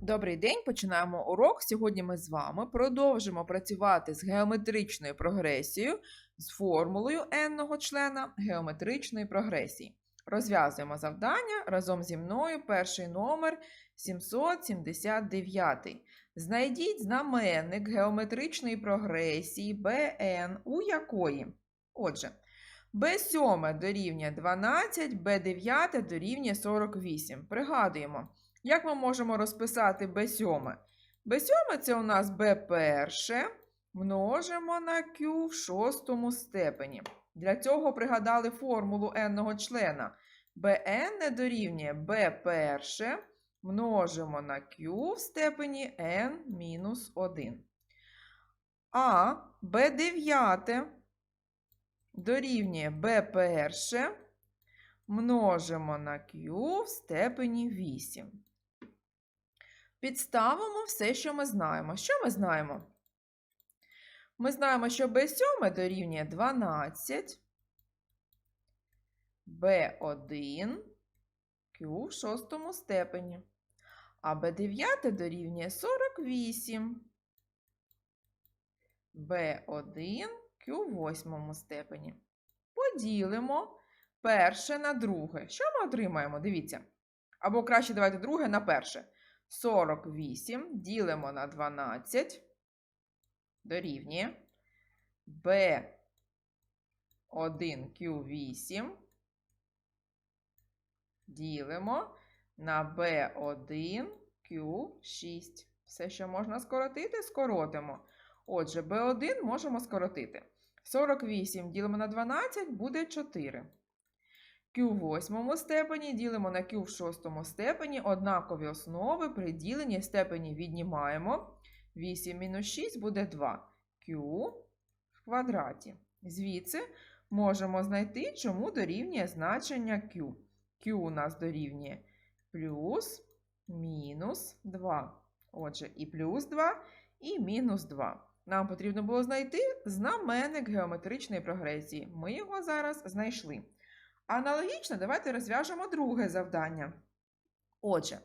Добрий день, починаємо урок. Сьогодні ми з вами продовжимо працювати з геометричною прогресією з формулою n-го члена геометричної прогресії. Розв'язуємо завдання разом зі мною. Перший номер 779. Знайдіть знаменник геометричної прогресії bn, у якої. Отже, b7 дорівнює 12, b9 дорівнює 48. Пригадуємо. Як ми можемо розписати b7? b7 це у нас b перше множимо на q в шостому степені. Для цього пригадали формулу n-го члена. bn не дорівнює b перше множимо на q в степені n-1. А b9 дорівнює b перше множимо на q в степені 8. Підставимо все, що ми знаємо. Що ми знаємо? Ми знаємо, що b7 дорівнює 12, b1, q в шостому степені, а b9 дорівнює 48, b1, q в восьмому степені. Поділимо перше на друге. Що ми отримаємо? Дивіться. Або краще давайте друге на перше. 48 ділимо на 12 дорівнює B1Q8 ділимо на B1Q6. Все, що можна скоротити, скоротимо. Отже, B1 можемо скоротити. 48 ділимо на 12 буде 4. Q в восьмому степені ділимо на Q в шостому степені. Однакові основи при діленні степені віднімаємо. 8 мінус 6 буде 2. Q в квадраті. Звідси можемо знайти, чому дорівнює значення Q. Q у нас дорівнює плюс мінус 2. Отже, і плюс 2, і мінус 2. Нам потрібно було знайти знаменник геометричної прогресії. Ми його зараз знайшли. Аналогічно, давайте розв'яжемо друге завдання. Отже,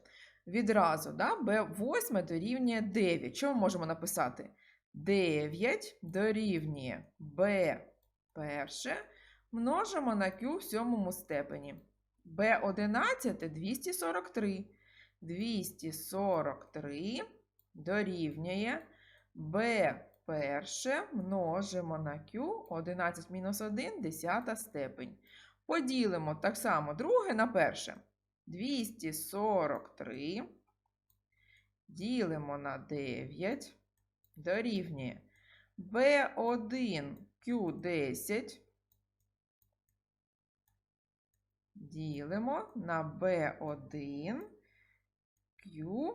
відразу да, b8 дорівнює 9. Що ми можемо написати? 9 дорівнює b перше множимо на q в сьомому степені. b11 243. 243 дорівнює b перше множимо на q 11 мінус 1 10 степень. Поділимо так само друге на перше. 243 ділимо на 9, дорівнює B1 Q10. Ділимо на B1 Q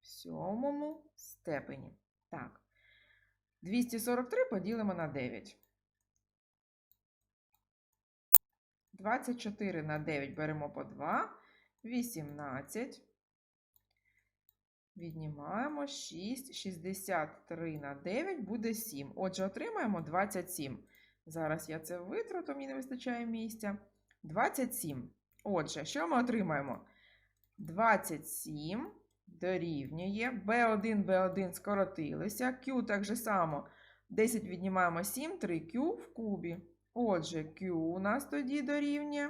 в сьомому степені. Так, 243 поділимо на 9. 24 на 9 беремо по 2, 18. Віднімаємо 6, 63 на 9 буде 7. Отже, отримаємо 27. Зараз я це витру, то мені не вистачає місця. 27. Отже, що ми отримаємо? 27 дорівнює. B1, B1 скоротилися. Q так же само. 10 віднімаємо 7, 3Q в кубі. Отже, Q у нас тоді дорівнює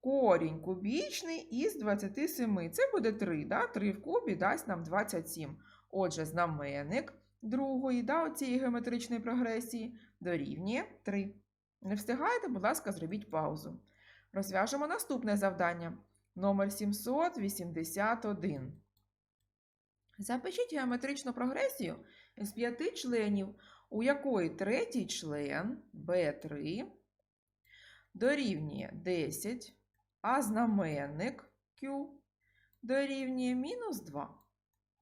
корінь кубічний із 27. Це буде 3. Да? 3 в кубі дасть нам 27. Отже, знаменник другої да, цієї геометричної прогресії дорівнює 3. Не встигаєте, будь ласка, зробіть паузу. Розв'яжемо наступне завдання. Номер 781. Запишіть геометричну прогресію з п'яти членів у якої третій член B3 дорівнює 10, а знаменник Q дорівнює мінус 2.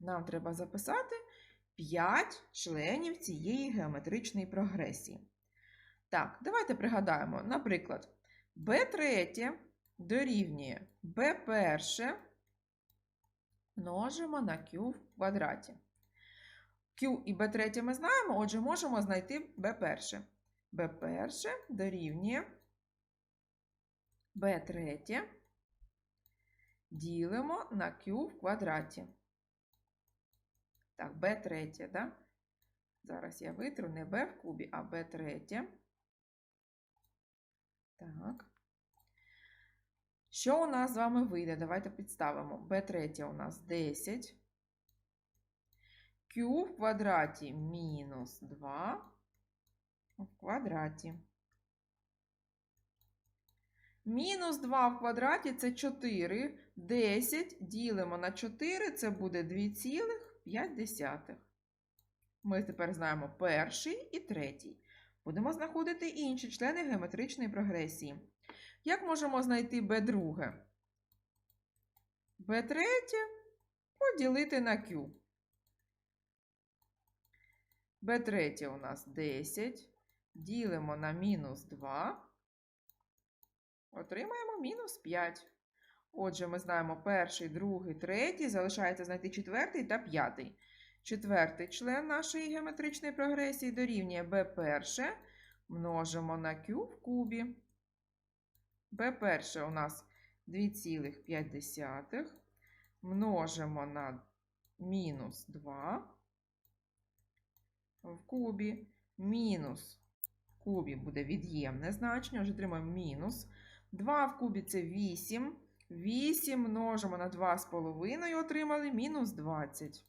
Нам треба записати 5 членів цієї геометричної прогресії. Так, давайте пригадаємо, наприклад, B3 дорівнює B1 множимо на Q в квадраті. Q і B3 ми знаємо, отже, можемо знайти B1. B1 дорівнює B3 ділимо на q в квадраті. Так, b третє, да? Зараз я витру не b в кубі, а b третє. Так. Що у нас з вами вийде? Давайте підставимо. b третє у нас 10. Q в квадраті мінус 2 в квадраті. Мінус 2 в квадраті це 4. 10 ділимо на 4, це буде 2,5. Ми тепер знаємо перший і третій. Будемо знаходити інші члени геометричної прогресії. Як можемо знайти b друге? b третє поділити на q. b третє у нас 10. Ділимо на мінус 2. Отримаємо мінус 5. Отже, ми знаємо перший, другий, третій. Залишається знайти четвертий та п'ятий. Четвертий член нашої геометричної прогресії дорівнює b перше. Множимо на q в кубі. b перше у нас 2,5. Множимо на мінус 2 в кубі. Мінус в кубі буде від'ємне значення. Отже, отримаємо мінус. 2 в кубі це 8. 8 множимо на 2,5 отримали мінус 20.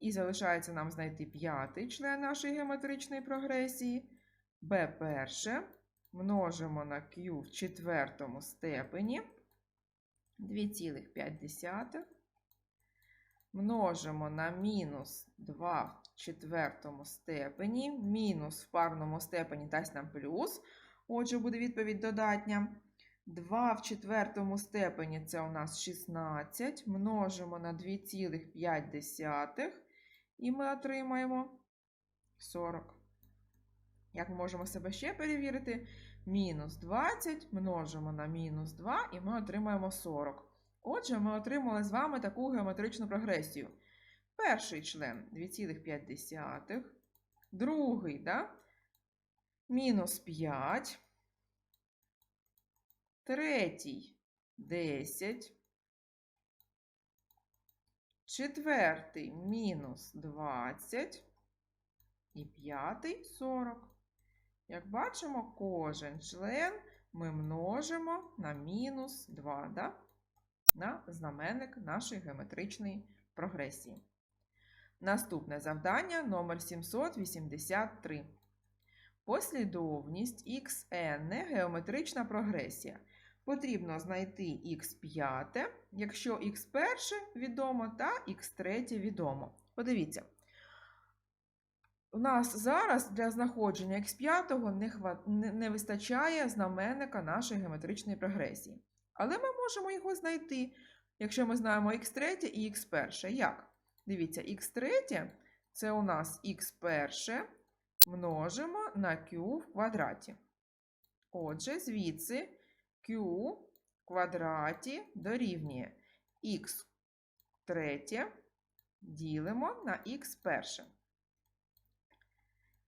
І залишається нам знайти п'ятий член нашої геометричної прогресії. b перше множимо на q в четвертому степені 2,5. Множимо на мінус 2 в четвертому степені. Мінус в парному степені дасть нам плюс. Отже, буде відповідь додатня. 2 в четвертому степені це у нас 16. Множимо на 2,5. І ми отримаємо 40. Як ми можемо себе ще перевірити? Мінус 20 множимо на мінус 2, і ми отримаємо 40. Отже, ми отримали з вами таку геометричну прогресію. Перший член 2,5. Другий, да? мінус 5. Третій 10. Четвертий мінус 20. І п'ятий 40. Як бачимо, кожен член ми множимо на мінус 2, да? На знаменник нашої геометричної прогресії. Наступне завдання номер 783. Послідовність xn геометрична прогресія. Потрібно знайти х5, якщо х1 відомо та х3 відомо. Подивіться. У нас зараз для знаходження х5 не, хва... не, не вистачає знаменника нашої геометричної прогресії. Але ми можемо його знайти, якщо ми знаємо х3 і х1. Як? Дивіться, х3 це у нас х1 множимо на q в квадраті. Отже, звідси q в квадраті дорівнює х третє ділимо на х перше.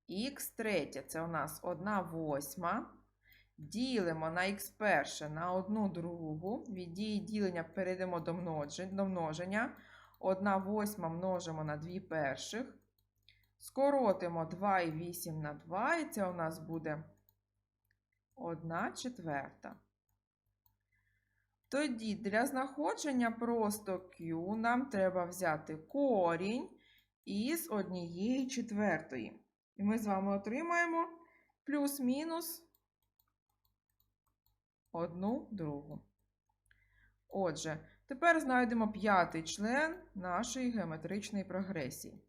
Х третє це у нас 1 восьма. Ділимо на х перше на 1 другу. Від дії ділення перейдемо до множення. 1 восьма множимо на 2 перших. Скоротимо 2,8 на 2, і це у нас буде 1 четверта. Тоді для знаходження просто Q нам треба взяти корінь із однієї четвертої. І ми з вами отримаємо плюс-мінус одну другу. Отже, тепер знайдемо п'ятий член нашої геометричної прогресії.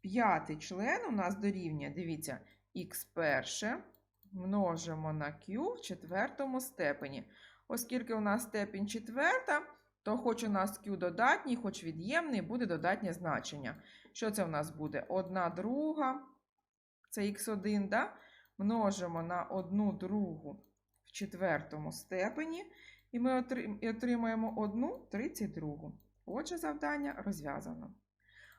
П'ятий член у нас дорівнює, дивіться, х перше множимо на q в четвертому степені. Оскільки у нас степінь четверта, то хоч у нас q додатній, хоч від'ємний, буде додатнє значення. Що це у нас буде? Одна друга, це х1, да? множимо на одну другу четвертому степені, і ми отримаємо одну 32. Отже, завдання розв'язано.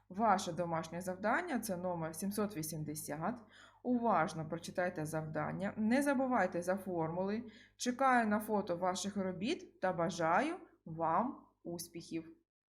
Ваше домашнє завдання це номер 780. Уважно прочитайте завдання. Не забувайте за формули. Чекаю на фото ваших робіт та бажаю вам успіхів!